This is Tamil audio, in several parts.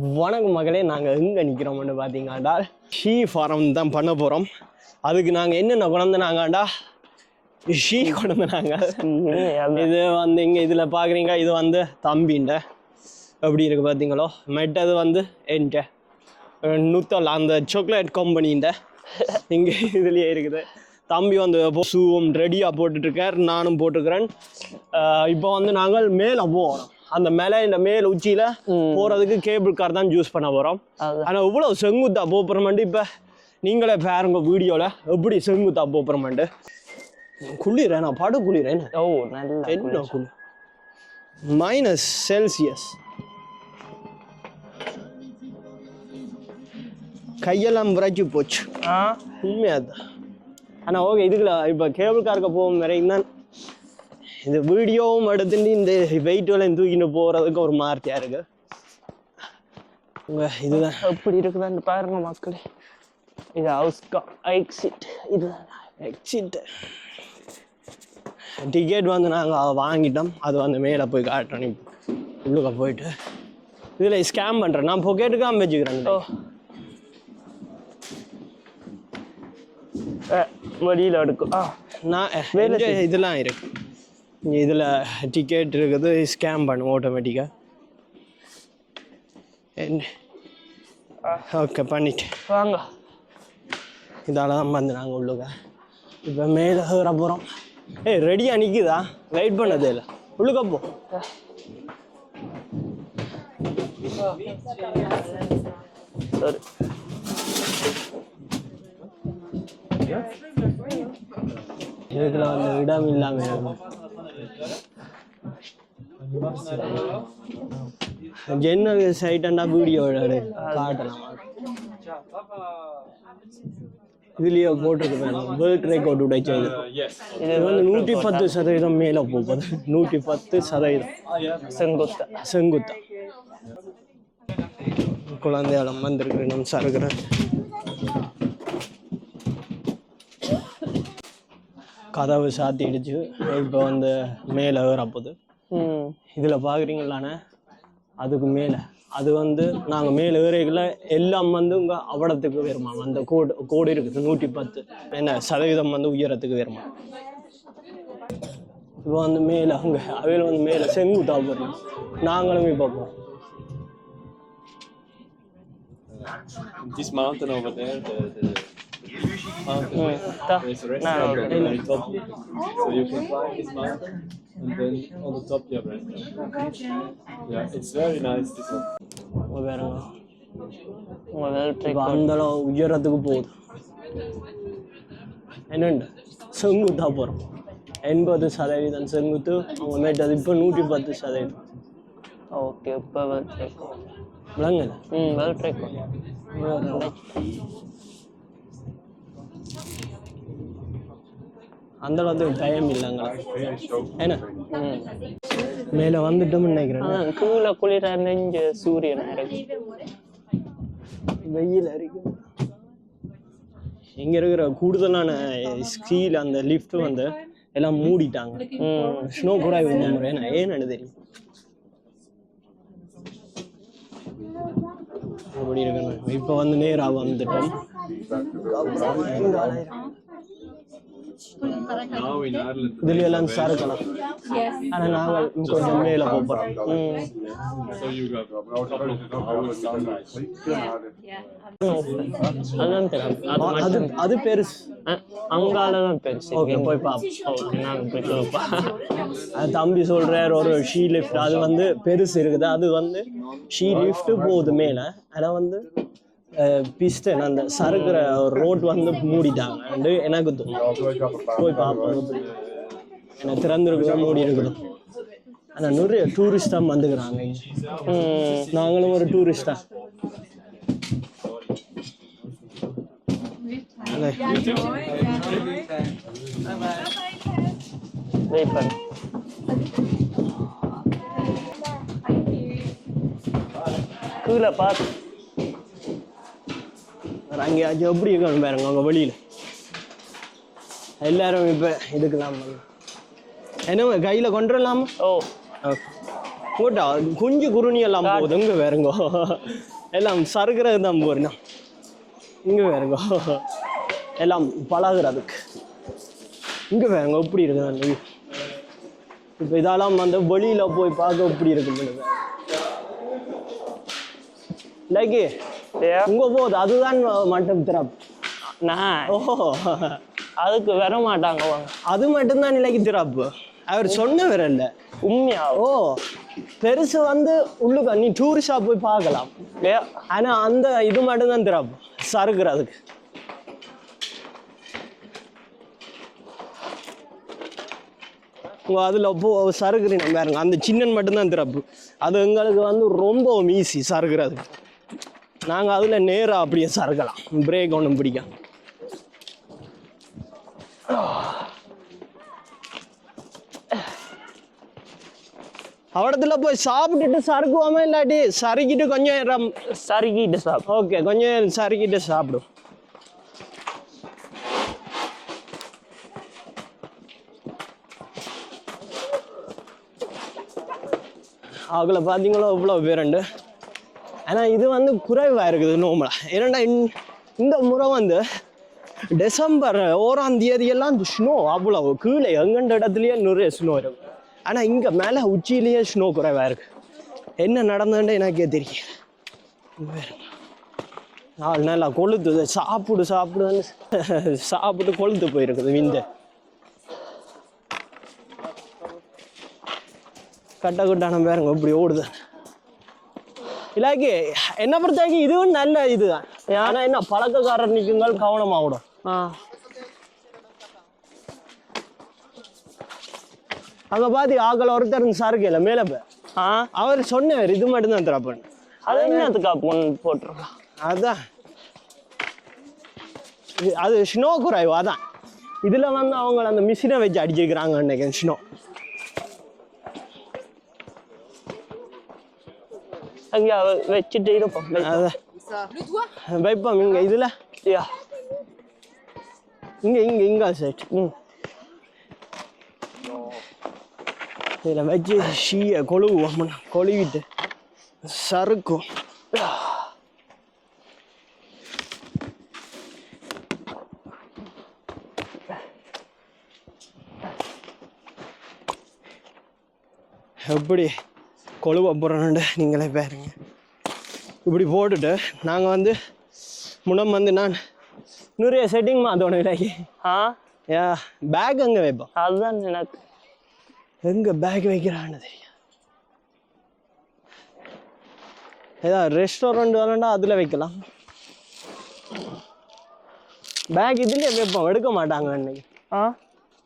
வணக்கம் மகளே நாங்கள் எங்கே நிற்கிறோம்னு பார்த்தீங்கடா ஷீ ஃபாரம் தான் பண்ண போகிறோம் அதுக்கு நாங்கள் என்னென்ன குழந்தைனாங்கடா ஷீ குழந்தைனாங்க இது வந்து இங்கே இதில் பார்க்குறீங்க இது வந்து தம்பின்ட எப்படி இருக்கு பார்த்தீங்களோ மெட்டது வந்து என்கிட்ட நூத்தல் அந்த சாக்லேட் கம்பெனின்ட இங்கே இதுலேயே இருக்குது. தம்பி வந்து ஷூவும் ரெடியாக போட்டுட்ருக்கார் நானும் போட்டுக்கிறேன். இப்போ வந்து நாங்கள் மேலே போகிறோம் அந்த மேலே இந்த மேல் உச்சியில் போகிறதுக்கு கேபிள் கார் தான் யூஸ் பண்ண போகிறோம். ஆனால் இவ்வளோ செங்குத்தா போப்புறமெண்டு இப்போ. நீங்களே பாருங்க வீடியோவில் எப்படி செங்குத்தா போப்புறமெண்டு குளிரேன் நான் படு குளிரேன் ஓ நல்ல என்ன குளிர். மைனஸ் செல்சியஸ் கையெல்லாம் விரைச்சி போச்சு. ஆ. உண்மையாக தான் ஆனால் ஓகே இதுக்குள்ள இப்போ கேபிள் காருக்கு போகும் வரைக்கும் தான் இந்த வீடியோவும் எடுத்துட்டு இந்த வெயிட் எல்லாம் தூக்கிட்டு போகிறதுக்கு ஒரு மார்த்தியாக இருக்கு. உங்க இதுதான். எப்படி இருக்குதான்னு பாருங்க மக்களே. இது ஹவுஸ் எக்ஸிட் இதுதான் எக்ஸிட் டிக்கெட் வந்து நாங்கள் வாங்கிட்டோம். அது வந்து மேலே போய் காட்டுறோம். உள்ளுக்க போயிட்டு. இதில் ஸ்கேம் பண்ணுறேன் நான் பொக்கெட்டுக்காம வச்சுக்கிறேன் ஓ. வெளியில் எடுக்கும். ஆ. நான் வேலை இதெல்லாம் இருக்கு. இதில் டிக்கெட் இருக்குது ஸ்கேம் பண்ணும் ஆட்டோமேட்டிக்காக என்ன ஓகே பண்ணிட்டு. வாங்க. இதால தான் வந்து நாங்கள் உள்ளுக்க இப்போ மேலே ஏற போகிறோம் ஏய் ரெடியாக நிற்குதா வெயிட் பண்ணதே இல்லை உள்ளுக்க போ. சரி இதுக்குள்ள வந்து இடம் இல்லாமல் இருக்கும் ஜன்னல் சைட்டண்டா வீடியோ காட்டலாம் இதுலயே போட்டிருக்கு வேர்ல்ட் ரெக்கார்ட் உடைச்சது இது வந்து நூற்றி பத்து சதவீதம் மேலே போகுது நூற்றி பத்து சதவீதம் செங்குத்த செங்குத்தா குழந்தையாலம் வந்திருக்கு நம்ம சருக்கிறேன் கதவு சாத்திடுச்சு. இப்போ வந்து மேலே ஏறப்போகுது ம். இதில் பார்க்குறீங்களாண்ணே அதுக்கு மேலே. அது வந்து நாங்கள் மேலே ஏறிக்கல எல்லாம் வந்து உங்கள் அவடத்துக்கு வருமா? அந்த கோடு கோடு இருக்குது நூற்றி பத்து. என்ன சதவீதம் வந்து உயரத்துக்கு வருமா? இப்போ வந்து மேலே அங்கே அவையில் வந்து மேலே செங்குத்தா போகிறோம் நாங்களும் இப்போ போகிறோம் This mountain over there, the, the mountain, ம் தா there's top. So you can climb this mountain and then on the top you have restaurant. Yeah, it's very nice this one. உங்க பாருங்க உங்கள் வேல்ட் உயரத்துக்கு போகுது என்னண்டு செங்குத்தா போகிறோம் எண்பது சதவீதம் செங்குத்து அவங்க மேட்டது இப்போ நூற்றி பத்து சதவீதம் ஓகே இப்போ வேல்ட் ட்ரெக் விளங்குது ம் வேல்ட் ட்ரெக் அந்த அளவுக்கு பயம் இல்லைங்க. என்ன மேலே வந்துட்டோம்னு நினைக்கிறேன். கீழே குளிர நெஞ்சு சூரியன் வெயில் அடிக்கும் இங்க இருக்கிற கூடுதலான ஸ்கீல் அந்த லிஃப்ட் வந்து எல்லாம் மூடிட்டாங்க. ஸ்னோ முறை ஏன்னா ஏன்னு தெரியும். அப்படி இருக்கணும். இப்போ வந்து நேராக வந்துட்டோம். ஆனா அது பெருசு அ- அங்கால தான் பெருசு ஓகே போய் பார்ப்போம் தம்பி சொல்றார் ஒரு ஷீ லிஃப்ட் அது வந்து பெருசு இருக்குது. அது வந்து ஷீ லிஃப்ட் போகுது மேலே. ஆனால் வந்து பிஸ்டன் அந்த சறுக்கிற ரோட் வந்து மூடிட்டாங்க எனக்கு தோணும் போய் பார்ப்போம் எப்படி எனக்கு திறந்துருக்குதா மூடி இருக்குது ஆனால் நிறைய டூரிஸ்டாக வந்துக்கிறாங்க நாங்களும் ஒரு டூரிஸ்டா வெயிட் பண்ணு கீழே பார்த்து அங்கேயாச்சும் எப்படி இருக்கணும் பாருங்க அவங்க வெளியில் எல்லாரும் இப்போ இதுக்கெல்லாம் என்ன கையில் கொண்டு வரலாமா? ஓ. இங்கோட்டா குஞ்சு குருணி எல்லாம் போகுது இங்கே வேறுங்கோ எல்லாம் சறுக்கிறது தான் போறேன். இங்கே வேறுங்கோ எல்லாம் பழகுறதுக்கு. இங்கே வேறுங்க எப்படி இருக்குது அந்த. இப்போ இதெல்லாம் வந்து வெளியில் போய் பார்க்க எப்படி இருக்கு லைக்கு. உங்க போகுது அதுதான் மட்டும் திறப்பு நான் ஓஹோ அதுக்கு வர மாட்டாங்க அது மட்டும்தான் நிலைக்கு திறப்பு. அவர் சொன்னவர் இல்லை உண்மையா? ஓ. பெருசு வந்து உள்ளுக்கு நீ டூரிஸ்டா போய் பார்க்கலாம். ஆனா அந்த இது மட்டும்தான் திறப்பு. சறுக்குறதுக்கு அதுல போ சறுக்குறீங்க பாருங்க. அந்த சின்னன் மட்டும்தான் திறப்பு. அது எங்களுக்கு வந்து ரொம்ப ஈஸி சறுக்குறதுக்கு. நாங்க அதுல நேரா அப்படியே சறுக்கலாம். பிரேக் ஒன்றும் பிடிக்கும் அவடத்துல போய் சாப்பிட்டுட்டு சறுக்குவோமா இல்லாட்டி சறுக்கிட்டு கொஞ்சம் நேரம் சறுக்கிட்டு சாப்பிடும் ஓகே கொஞ்சம் சறுக்கிட்டு சாப்பிடும். அவங்கள பார்த்தீங்களோ இவ்வளோ பேருண்டு ஆனால் இது வந்து குறைவாக இருக்குது நோம்பலா ஏன்னா இந்த முறை வந்து டிசம்பர் ஓராம் தேதி எல்லாம் ஸ்னோ அவ்வளோ கீழே எங்கெண்ட இடத்துலயே நிறைய ஸ்னோ இருக்கும் ஆனால் இங்கே மேலே உச்சியிலேயே ஸ்னோ குறைவாக இருக்கு. என்ன நடந்ததுன்னு எனக்கே தெரியும் நாலு நல்லா கொளுத்துது சாப்பிடு சாப்பிடுன்னு சாப்பிட்டு கொளுத்து போயிருக்குது விந்து. கட்ட கட்டான பேருங்க இப்படி ஓடுது. இல்லாக்கி என்ன பொறுத்த வரைக்கும் இதுவும் நல்ல இதுதான். ஆனா என்ன பழக்கக்காரர் நிற்குங்கள் கவனமாகணும். ஆ. அங்க பாத்தி ஆக்கள் ஒருத்தர் சறுக்கையில் மேலே அவர் சொன்னவர் இது மட்டும்தான் திறப்பன் அது என்னத்துக்கா பொண்ணு போட்டிருக்கா? அதான். அது ஸ்னோ குறைவு அதான். இதுல வந்து அவங்க அந்த மிஷினை வச்சு அடிச்சிருக்கிறாங்க அன்னைக்கு ஸ்னோ அங்கே வச்சுட்டு இருப்போம் வைப்போம் இங்க இதுல யா இங்க இங்க இங்க சைட் ம் இதில் வச்சு ஷீயை கொழுவுவோம் கொழுவிட்டு சறுக்கும் எப்படி கொழுவ போகிறோன்னு நீங்களே பாருங்க. இப்படி போட்டுட்டு நாங்கள் வந்து முனம் வந்து நான் நிறைய செட்டிங் மாற்றணும் இல்லை ஆ? ஏ பேக் அங்கே வைப்போம்? அதுதான் எனக்கு. எங்க பேக் வைக்கிறான்னு தெரியும். ஏதாவது ரெஸ்டாரண்ட் வரண்டா அதில் வைக்கலாம். பேக் இதுலேயே வைப்போம். எடுக்க மாட்டாங்க அன்னைக்கு. ஆ?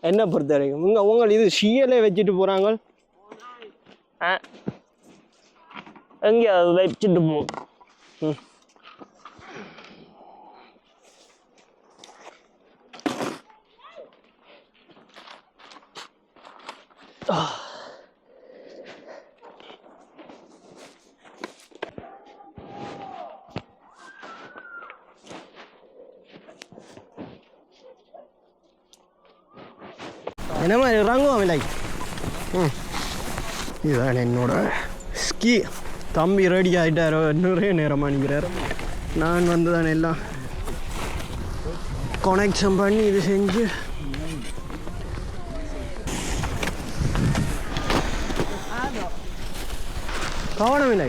என்ன பொறுத்த வரைக்கும் உங்க உங்க இது ஷியலே வச்சுட்டு போறாங்க. ஆ. எங்கே அது வச்சுட்டு போ ம். என்ன மாதிரி இறங்குவோம் விலை ம் இதுதான் என்னோட ஸ்கீ தம்பி ரெடி ஆகிட்டாரோ இன்னொரே நேரமாக நிற்கிறார் நான் வந்து தான் எல்லாம் கொனெக்ஷன் பண்ணி இது செஞ்சு. கவனமில்லை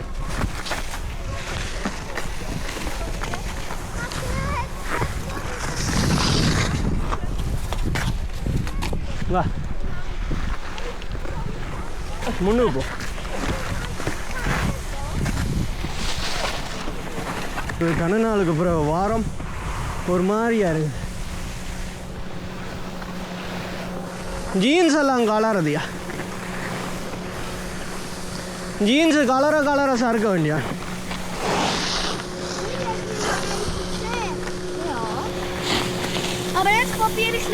வா. முன்னுக்கு போ. ஒரு கன நாளுக்கு பிறகு வாரம் ஒரு மாதிரியா இருக்கு. ஜீன்ஸ் எல்லாம் கலருதியா? ஜீன்ஸ் கலர கலர சறுக்க வேண்டியா? Aber jetzt probiere ich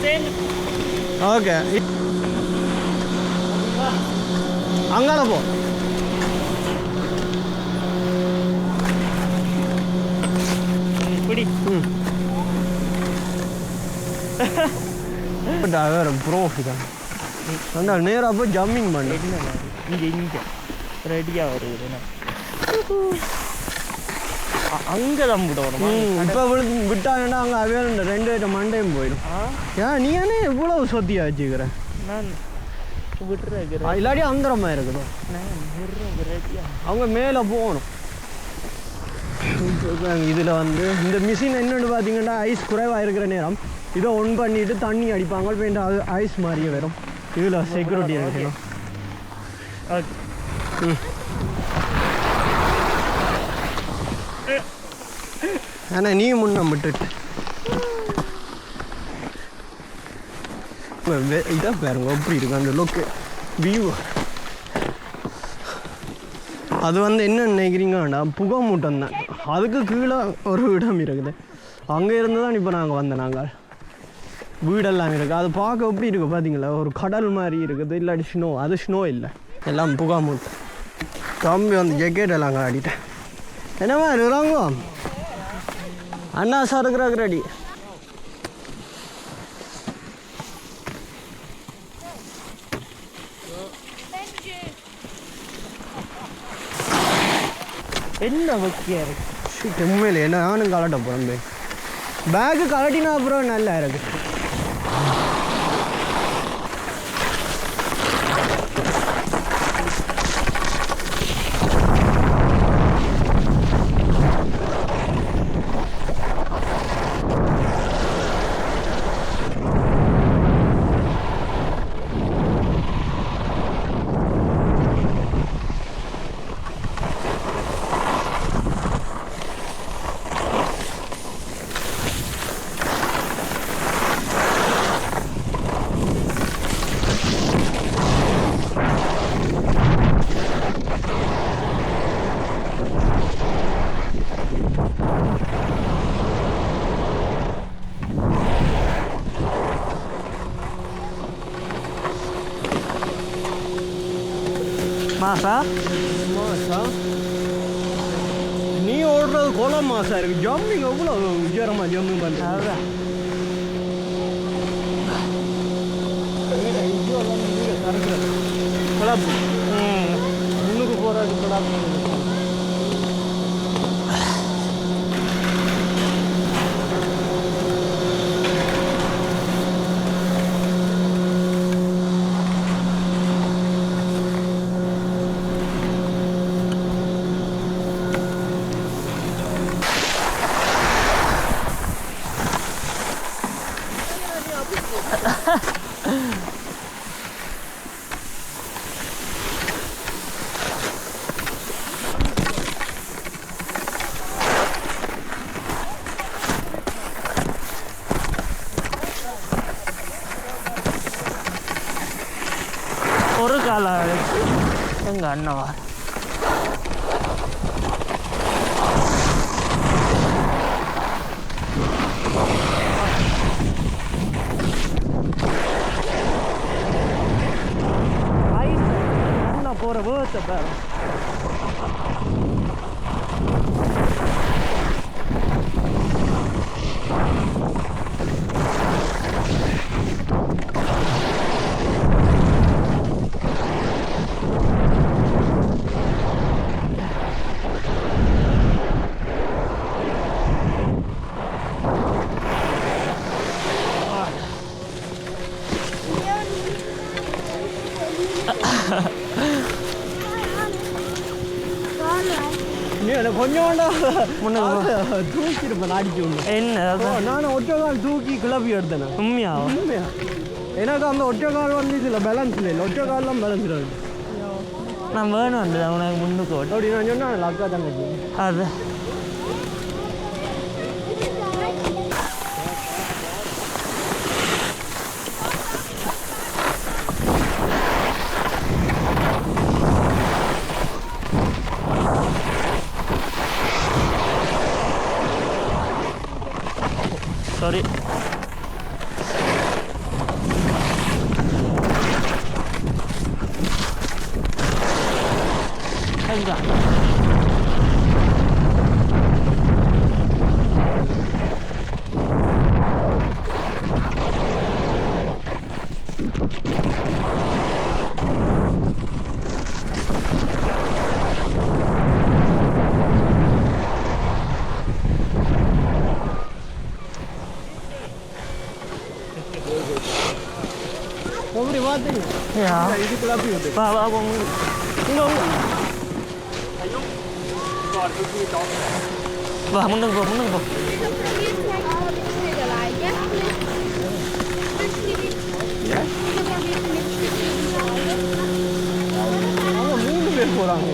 பிடி ம் வேறு ப்ரோஃபி தான் அந்த நேராக போய் ஜம்மிங் பண்ணு இங்கே இங்கே ரெடியாக வருது என்ன அங்கே தான் விடணும் இப்போ விழு விட்டாங்கன்னா அங்கே அவையில் ரெண்டு ஐட்டம் மண்டையும் போயிடும் ஏன் நீ என்ன இவ்வளவு சொத்தியா வச்சுக்கிற நான் விட்டுறேன் இல்லாட்டி அந்தரமாக விடுறேன் ரெடியாக அவங்க மேலே போகணும் இதில் வந்து இந்த மிஷின் என்னென்னு பார்த்தீங்கன்னா ஐஸ் குறைவாக இருக்கிற நேரம். இதை ஒன் பண்ணிட்டு தண்ணி அடிப்பாங்க. வேண்டாம் அது ஐஸ் மாதிரியே வரும். இதில் செக்யூரிட்டி இருக்கணும் ஓகே ஆனால் நீ முன்ன விட்டுட்டு. இதான் பாருங்க எப்படி இருக்கு அந்த லுக்கு வியூ அது வந்து என்ன நினைக்கிறீங்கன்னா புகை மூட்டம் தான். அதுக்கு கீழே ஒரு இடம் இருக்குது. அங்கே இருந்து தான் இப்போ நாங்கள் வந்தோம் நாங்கள் வீடெல்லாம் இருக்குது அது பார்க்க எப்படி இருக்குது பார்த்தீங்களா ஒரு கடல் மாதிரி இருக்குது. இல்லாட்டி ஸ்னோ அது ஸ்னோ இல்லை. எல்லாம் புகா மூட்டு கம்பி வந்து ஜெக்கெட் எல்லாம் ஆடிட்டேன் என்னவா இருக்கிறாங்க அண்ணா சார் இருக்கிறாங்க ரெடி என்ன வக்கியா இருக்கு? ஷிட் உண்மையிலே என்ன நானும் கலட்ட போகிறேன் பேக்கு கலட்டினா அப்புறம் நல்லா இருக்குது மாசா? மாசா? நீ ஓடுறது கோலம் மாசா இருக்கு. ஜம்மிங் எவ்வளோ உயரமா ஜம்மிங் பண்ணுறது ம். முன்னுக்கு போகிறது கிளப் ஒரு காலம் எங்க அண்ணவா அண்ணா போகிற வேர்த்தை பாரு கொஞ்சம் வேண்டாம் தூக்கிருப்பேன் அடிச்சு என்ன நானும் ஒற்றை கால் தூக்கி கிளப்பி எடுத்தேன். உண்மையாவா உண்மையா? எனக்கு அந்த ஒற்றை கால் வந்து இதில் பேலன்ஸ் இல்லை. ஒற்றை கால்லாம் பேலன்ஸ் இருக்கு நான் வேணும் உனக்கு முன்னுக்கு ஓட்டு அப்படி நான் சொன்னேன் அக்கா தங்கச்சி. அது சாரி எங்க யா இதுக்குள்ள அப்படி விட்டு வா வா போங்க இங்க வாங்க. வா முன்னுக்கு போ முன்னுக்கு போ அவங்க மூணு பேர் போறாங்க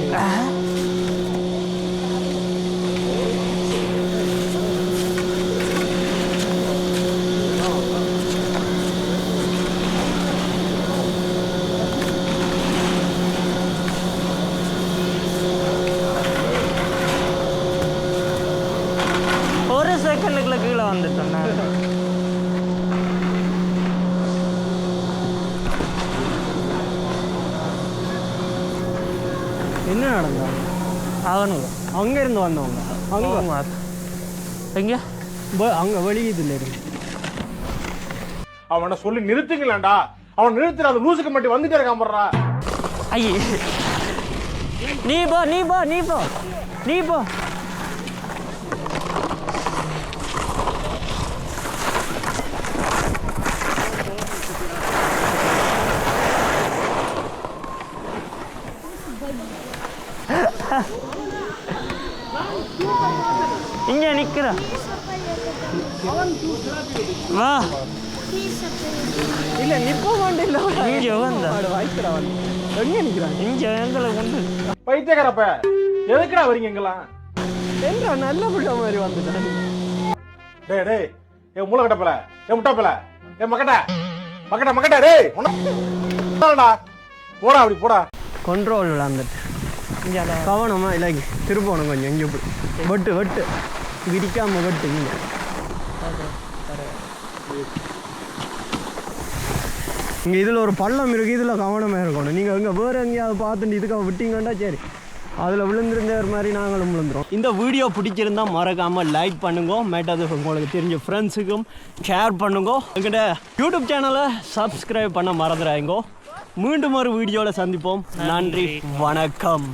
ஒரு செகண்டுக்குள்ள கீழே வந்துட்டேன் நான். என்ன நடந்தா அவனுங்க. அங்க இருந்து வந்தவங்க. அங்க. எங்க? ப- அங்க வெளியதுல இருந்து. அவனை சொல்லி நிறுத்துங்களேன்டா. அவன் நிறுத்துற அந்த லூசுக்கு மட்டும் வந்துட்டே இருக்கான் போடுறா ஐயே. நீ போ நீ போ நீ போ. நீ போ. இங்க வந்தா. வாய்க்கிறா வந்து எங்க நிக்கிறாங்க இங்க எங்களை கொண்டு. பைத்தியக்காரப்ப எதுக்குடா வரீங்க இங்கெல்லாம்? எங்க நல்ல பிள்ளை மாதிரி வந்துட்டான் டேய் டேய் ஏ மூளை கட்டப்பல ஏ முட்டாப்பல ஏ மக்கட்ட மக்கட்ட மக்கட்ட டேய் உன்னடா போடா. அப்படி போடா. கண்ட்ரோல் விளாண்டுட்டு. கவனமா இல்லை திருப்பணும் கொஞ்சம் இங்கே போய். வெட்டு வெட்டு. விரிக்காம வெட்டுங்க இங்கே இதில் ஒரு பள்ளம் இருக்கு இதில் கவனமாக இருக்கணும் நீங்கள் அங்கே வேறு எங்கேயாவது பார்த்துட்டு இதுக்காக விட்டீங்கன்னா சரி அதில் விழுந்திருந்தவர் மாதிரி நாங்களும் விழுந்துரும் இந்த வீடியோ பிடிச்சிருந்தா மறக்காமல் லைக் பண்ணுங்க. மேட்டது உங்களுக்கு தெரிஞ்ச ஃப்ரெண்ட்ஸுக்கும் ஷேர் பண்ணுங்க. எங்கிட்ட யூடியூப் சேனலை சப்ஸ்கிரைப் பண்ண மறந்துடாங்க மீண்டும் ஒரு வீடியோவில் சந்திப்போம். நன்றி வணக்கம்.